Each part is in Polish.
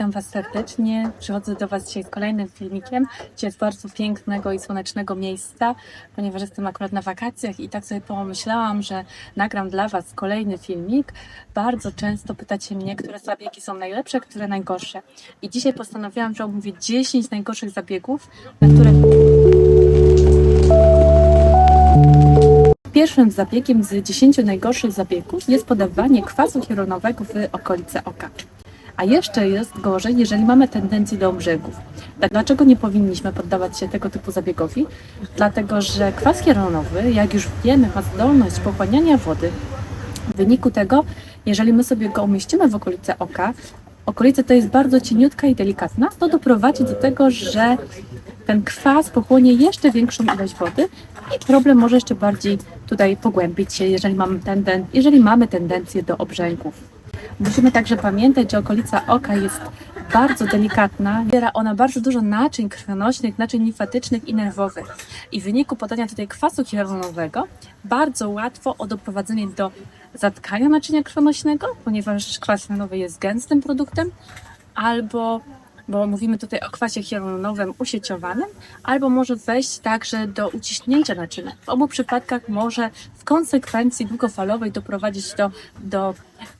witam Was serdecznie. Przychodzę do Was dzisiaj z kolejnym filmikiem. Dzisiaj z bardzo pięknego i słonecznego miejsca, ponieważ jestem akurat na wakacjach i tak sobie pomyślałam, że nagram dla Was kolejny filmik. Bardzo często pytacie mnie, które zabiegi są najlepsze, które najgorsze. I dzisiaj postanowiłam, że omówię 10 najgorszych zabiegów, na które Pierwszym zabiegiem z 10 najgorszych zabiegów jest podawanie kwasu hialuronowego w okolice oka. A jeszcze jest gorzej, jeżeli mamy tendencję do obrzęków. Tak, Dlaczego nie powinniśmy poddawać się tego typu zabiegowi? Dlatego, że kwas hialuronowy, jak już wiemy, ma zdolność pochłaniania wody. W wyniku tego, jeżeli my sobie go umieścimy w okolice oka, okolica to jest bardzo cieniutka i delikatna, to doprowadzi do tego, że ten kwas pochłonie jeszcze większą ilość wody i problem może jeszcze bardziej tutaj pogłębić się, jeżeli mamy, tenden- jeżeli mamy tendencję do obrzęków. Musimy także pamiętać, że okolica oka jest bardzo delikatna. Zawiera ona bardzo dużo naczyń krwionośnych, naczyń limfatycznych i nerwowych. I w wyniku podania tutaj kwasu hialuronowego bardzo łatwo o doprowadzenie do zatkania naczynia krwionośnego, ponieważ kwas hialuronowy jest gęstym produktem, albo bo mówimy tutaj o kwasie hialuronowym usieciowanym, albo może wejść także do uciśnięcia naczynia. W obu przypadkach może w konsekwencji długofalowej doprowadzić do, do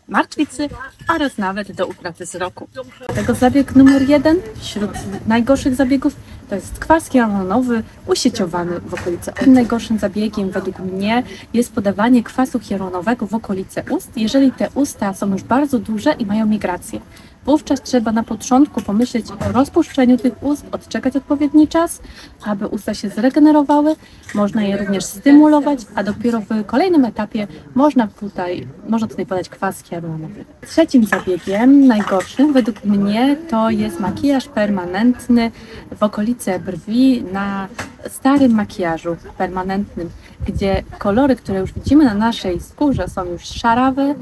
martwicy oraz nawet do utraty wzroku. Tego zabieg numer jeden wśród najgorszych zabiegów to jest kwas hialuronowy usieciowany w okolicy. Najgorszym zabiegiem według mnie jest podawanie kwasu hialuronowego w okolice ust, jeżeli te usta są już bardzo duże i mają migrację. Wówczas trzeba na początku pomyśleć o rozpuszczeniu tych ust, odczekać odpowiedni czas, aby usta się zregenerowały. Można je również stymulować, a dopiero w kolejnym etapie można tutaj, można tutaj podać kwas hialuronowy. Trzecim zabiegiem, najgorszym według mnie, to jest makijaż permanentny w okolice brwi na starym makijażu permanentnym, gdzie kolory, które już widzimy na naszej skórze są już szarawe,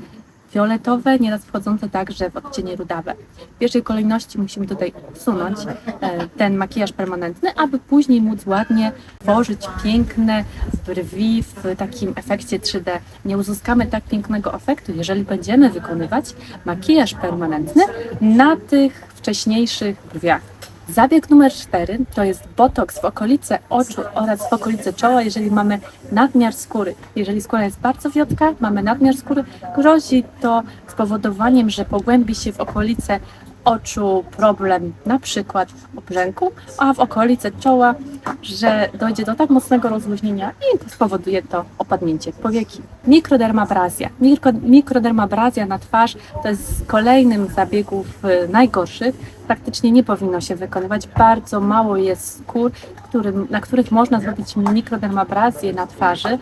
fioletowe, nieraz wchodzące także w odcienie rudawe. W pierwszej kolejności musimy tutaj usunąć e, ten makijaż permanentny, aby później móc ładnie tworzyć piękne brwi w takim efekcie 3D. Nie uzyskamy tak pięknego efektu, jeżeli będziemy wykonywać makijaż permanentny na tych wcześniejszych brwiach. Zabieg numer 4 to jest botoks w okolice oczu oraz w okolice czoła, jeżeli mamy nadmiar skóry. Jeżeli skóra jest bardzo wiotka, mamy nadmiar skóry, grozi to spowodowaniem, że pogłębi się w okolice oczu problem na przykład obrzęku, a w okolice czoła, że dojdzie do tak mocnego rozluźnienia i spowoduje to opadnięcie powieki. Mikrodermabrazja. Mikro, mikrodermabrazja na twarz to jest kolejnym z zabiegów najgorszych. Praktycznie nie powinno się wykonywać. Bardzo mało jest skór, którym, na których można zrobić mikrodermabrazję na twarzy.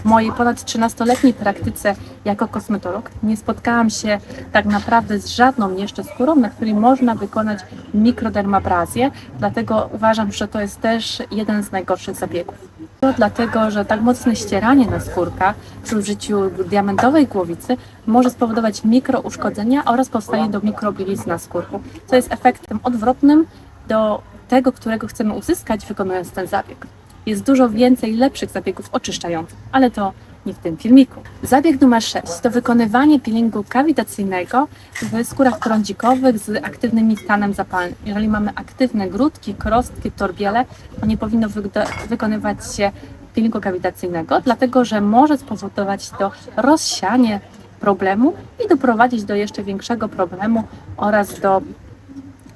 W mojej ponad 13-letniej praktyce jako kosmetolog nie spotkałam się tak naprawdę z żadną jeszcze skórą, na której można wykonać mikrodermabrazję, dlatego uważam, że to jest też jeden z najgorszych zabiegów. To dlatego, że tak mocne ścieranie na skórka przy użyciu diamentowej głowicy może spowodować mikrouszkodzenia oraz powstanie do mikrobielizny na skórku, co jest efektem odwrotnym do tego, którego chcemy uzyskać wykonując ten zabieg. Jest dużo więcej lepszych zabiegów oczyszczających, ale to nie w tym filmiku. Zabieg numer 6 to wykonywanie peelingu kawitacyjnego w skórach trądzikowych z aktywnym stanem zapalnym. Jeżeli mamy aktywne grudki, krostki, torbiele, to nie powinno wykonywać się peelingu kawitacyjnego, dlatego że może spowodować to rozsianie problemu i doprowadzić do jeszcze większego problemu oraz do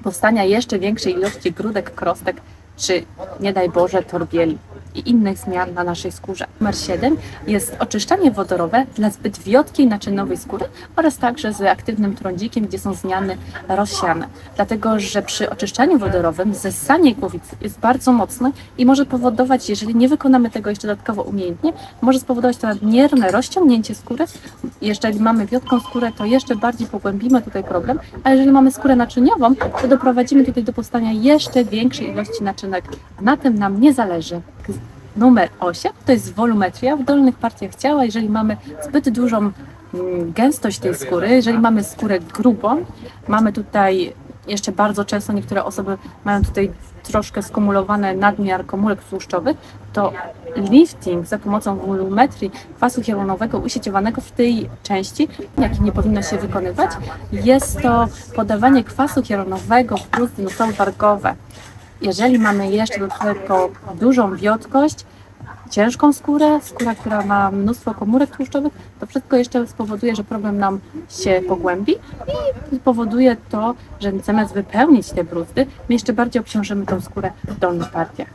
powstania jeszcze większej ilości grudek, krostek czy nie daj Boże torbieli i innych zmian na naszej skórze. Numer 7 jest oczyszczanie wodorowe dla zbyt wiotkiej naczynowej skóry oraz także z aktywnym trądzikiem, gdzie są zmiany rozsiane. Dlatego, że przy oczyszczaniu wodorowym zessanie głowicy jest bardzo mocne i może powodować, jeżeli nie wykonamy tego jeszcze dodatkowo umiejętnie, może spowodować to nadmierne rozciągnięcie skóry. Jeżeli mamy wiotką skórę, to jeszcze bardziej pogłębimy tutaj problem, a jeżeli mamy skórę naczyniową, to doprowadzimy tutaj do powstania jeszcze większej ilości naczynek. Na tym nam nie zależy. Numer 8 to jest wolumetria w dolnych partiach ciała. Jeżeli mamy zbyt dużą mm, gęstość tej skóry, jeżeli mamy skórę grubą, mamy tutaj jeszcze bardzo często niektóre osoby mają tutaj troszkę skumulowane nadmiar komórek tłuszczowych, to lifting za pomocą wolumetrii kwasu hialuronowego usieciowanego w tej części, jaki nie powinno się wykonywać, jest to podawanie kwasu hialuronowego w bruzdy nosowo-wargowe. Jeżeli mamy jeszcze do tego dużą wiotkość, ciężką skórę, skóra, która ma mnóstwo komórek tłuszczowych, to wszystko jeszcze spowoduje, że problem nam się pogłębi i powoduje to, że zamiast wypełnić te bruzdy, my jeszcze bardziej obciążymy tą skórę w dolnych partiach.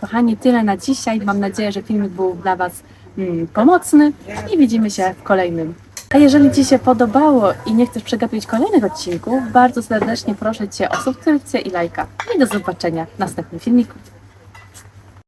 Kochani, tyle na dzisiaj. Mam nadzieję, że filmik był dla Was mm, pomocny i widzimy się w kolejnym. A jeżeli Ci się podobało i nie chcesz przegapić kolejnych odcinków, bardzo serdecznie proszę Cię o subskrypcję i lajka. I do zobaczenia w następnym filmiku.